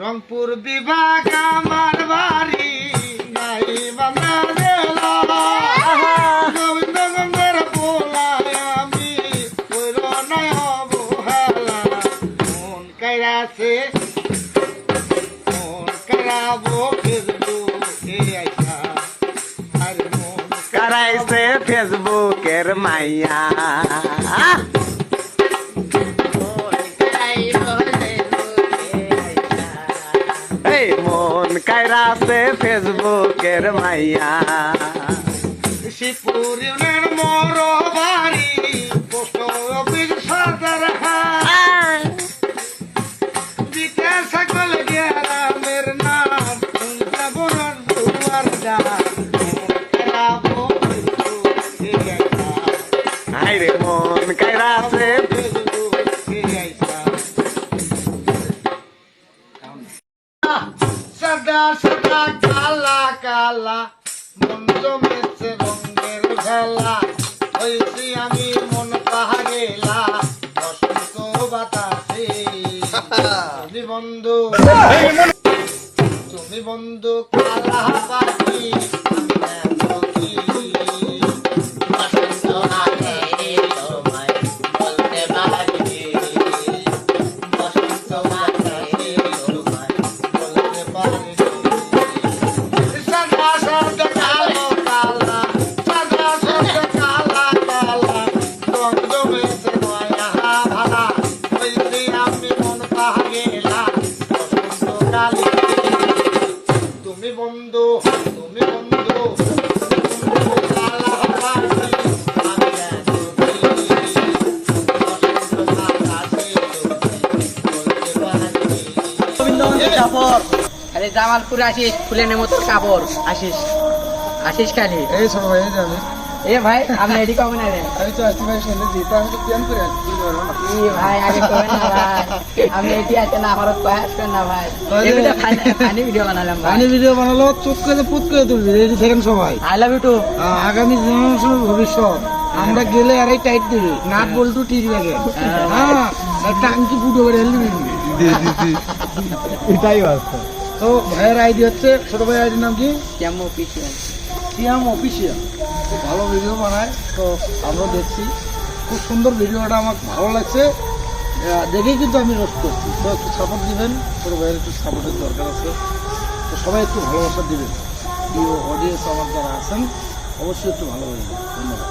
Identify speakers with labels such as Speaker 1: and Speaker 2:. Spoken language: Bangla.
Speaker 1: রংপুর বিভাগ আমার বাড়ি। নাই বাংলা গোবিন্দগঞ্জের পোলায় আমি কইর নাই অবহেলা মন কাইরাছে মন কারাবো
Speaker 2: ফেসবুকের মাইয়া। মন কাইরাছে ফেসবুকের মাইয়া।
Speaker 1: শিবপুর ইউনিয়ন মোর বাড়ি পোস্ট অফিস সদর হাট বিটা সকল গ্রামের নাম বরণ দুয়ার
Speaker 2: হাই রে মন কাইরাছে
Speaker 1: কালা কালা মন জমেছে রঙের ভেলা। হয়েছি আমি মন পাহাড়েলা অসুস্থ বাতাসে। তুমি বন্ধু তুমি বন্ধু কালা পাখি। তুমি বন্ধু তুমি বন্ধু তুমি আমি বলতে
Speaker 3: আরে জামালপুর আসিস তোর কাপড়। আসিস। আসিস খালি।
Speaker 1: এই সব হয়ে যাবে
Speaker 3: এ ভাই আপনি এটি কবে না রে
Speaker 1: আমি তো আসতে পারি শুনলে দিতে আমি তো প্ল্যান করে আসছি
Speaker 3: ই ভাই আগে কবে না ভাই। এটি আছে না আমার না ভাই।
Speaker 1: আরে।
Speaker 3: এই ভিডিও ফানি ভিডিও বানালাম ভাই।
Speaker 1: ভিডিও বানালো চোখ করে পুত করে তুলবি রেডি থাকেন সবাই।
Speaker 3: আই লাভ ইউ টু
Speaker 1: আগামী জেনারেশনের ভবিষ্যৎ। আমরা গেলে আরে টাইট দিবি নাট বল্টু টির লাগে হ্যাঁ। একটা আংটি ফুটো করে হেলবি
Speaker 2: এটাই বাস্তব।
Speaker 1: তো ভাইয়ের আইডি হচ্ছে ছোট ভাইয়ের আইডির নাম কি?
Speaker 3: কেমন পিছিয়ে
Speaker 1: সিয়াম অফিসিয়াল। খুব ভালো ভিডিও বানায় তো আমরা দেখছি। খুব সুন্দর ভিডিওটা আমার ভালো লাগছে। দেখেই কিন্তু আমি রোস্ট করছি। তো একটু সাপোর্ট দিবেন ছোট ভাইয়ের একটু সাপোর্টের দরকার আছে। তো সবাই একটু ভালোবাসা দিবেন। প্রিয় অডিয়েন্স আমার যারা আছেন অবশ্যই একটু ভালোবাসবেন ধন্যবাদ।